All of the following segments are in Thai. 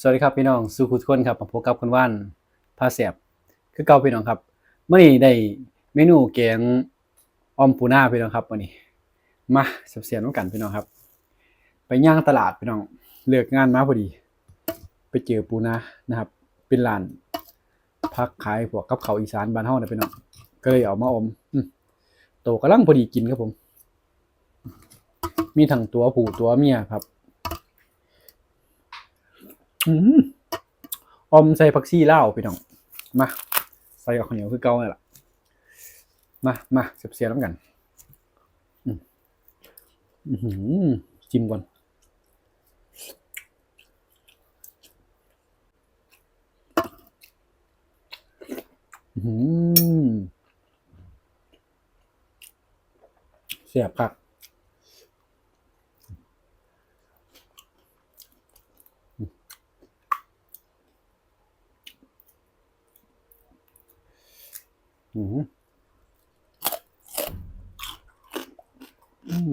สวัสดีครับพี่น้องสุขุทุกคนครับมาพบกับคุณว่านพาเสียบคือเก่าพี่น้องครับเมื่อนี้ได้เมนูแกงออมปูนาพี่น้องครับวันนี้ มาเสียบๆน้ำกันพี่น้องครับ ไปย่างตลาดพี่น้องเลือกงานมาพอดี ไปเจอปูนานะครับ เป็นร้านพักขายพวกกับเขาอีสานบ้านเฮานะพี่น้องก็เลยเอามาอมโตกำลังพอดีกินครับผม มีทั้งตัวผู้ตัวเมียครับ อมอมใส่ผักชีเล่าพี่น้องมาใส่กับข้าวเหนียวคือเก่านี่แหละมามาเสียบเสียน้ำกันอือจิ้มก่อนอื้อหือเสียบครับ อืมอืม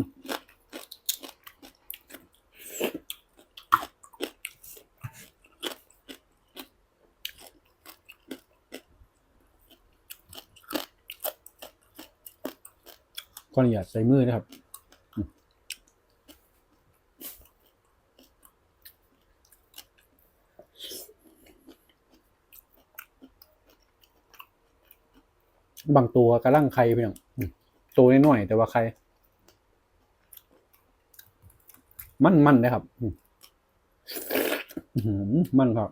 ก่อนอย่าตใส่มือนะครับ บางตัวกระลังไข่พี่น้องตัวน้อยๆแต่ว่าไข่มันมันนะครับมันครับ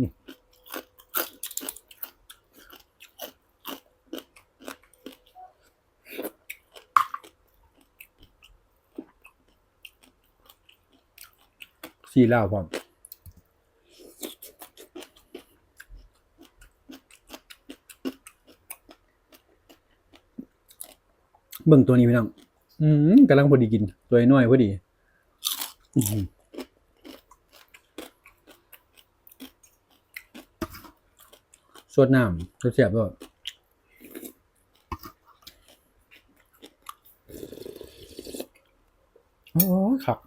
นี่สีลาวพร้อม เบิ่งตัวนี้พี่น้อง อืมกำลังพอดีกิน ตัวน้อยพอดี อื้อหือสดน้ำรสเสียบด้วยโอ้ครับ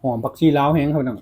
หอมผักชีลาวแห้งครับน้อง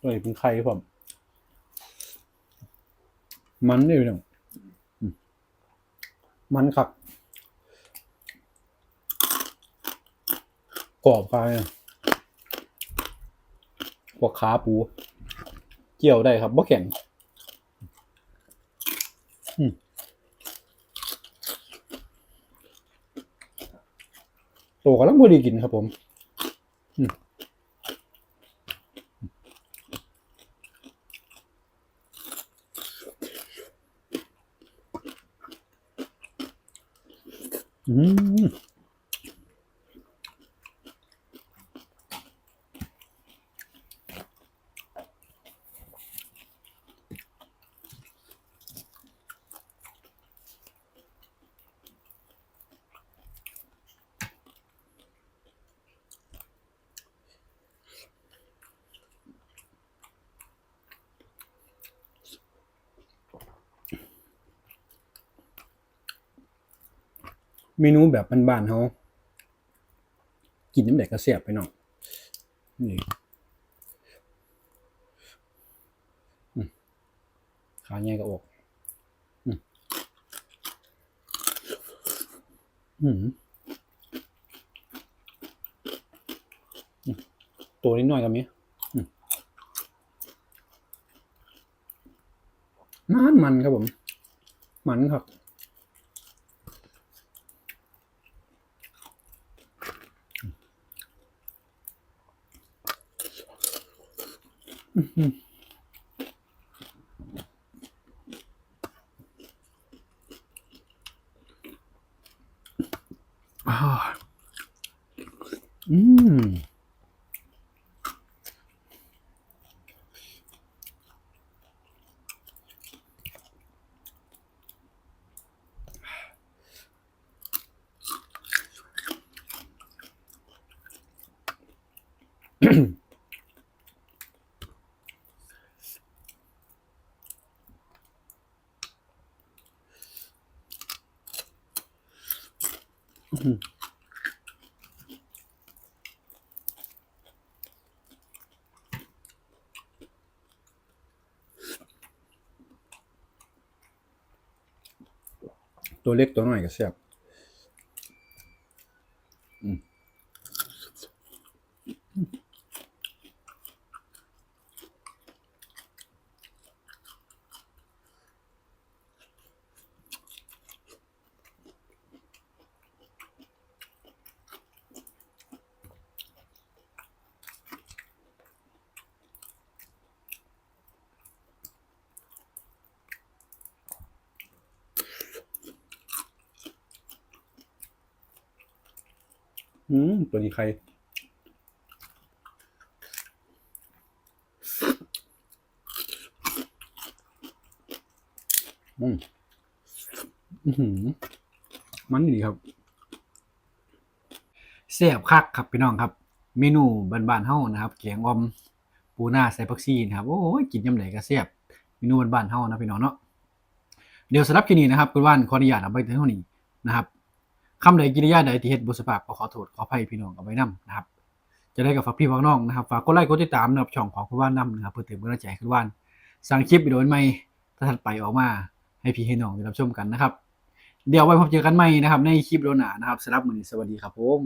ตัวนี้เป็นไข่ผมมันนี่พี่น้องอืมมันครับกรอบไปพวกขาปู เกี่ยวได้ครับบ่แข็งโตกำลังพอดีกินครับผม อืม อืม เมนูแบบบ้านๆเขากินน้ำแดกกระเสียบไปหน่อยนี่ขาใหญ่กับอกอืมตัวนิดหน่อยกับมีอืมมันมันครับผม มันครับ อื้อหืออ่าอืม ตัวเล็กตัวน้อยก็แซ่บ อืมตัวนี้ใคร อืมอือหือมันดีครับแซ่บคักครับพี่น้องครับ เมนูบ้านๆเฮานะครับแกงอ่อมปูนาใส่ผักชีนะครับ โอ้ยกินยามใดก็แซ่บเมนูบ้านๆเฮานะพี่น้องเนาะเดี๋ยวสำหรับคลิปนี้นะครับคุณว่านขออนุญาตเอาไปถึงเท่านี้นะครับ คำใดกิริยาใดที่เฮ็ดบ่สุภาพก็ขอโทษขออภัยพี่น้องเอาไว้นํนะครับ จะได้กับฝากพี่ฝากน้องนะครับฝากกดไลค์กดติดตามนะครับช่องของคุณว่านนํนะครับเพื่อเติมกำลังใจให้คุณว่านสร้างคลิปวิดีโอใหม่ถัดไปออกมา ให้พี่ให้น้องได้รับชมกันนะครับ เดี๋ยวไว้พบเจอกันใหม่นะครับ ในคลิปโดหนานะครับสำหรับมื้อนี้สวัสดีครับผม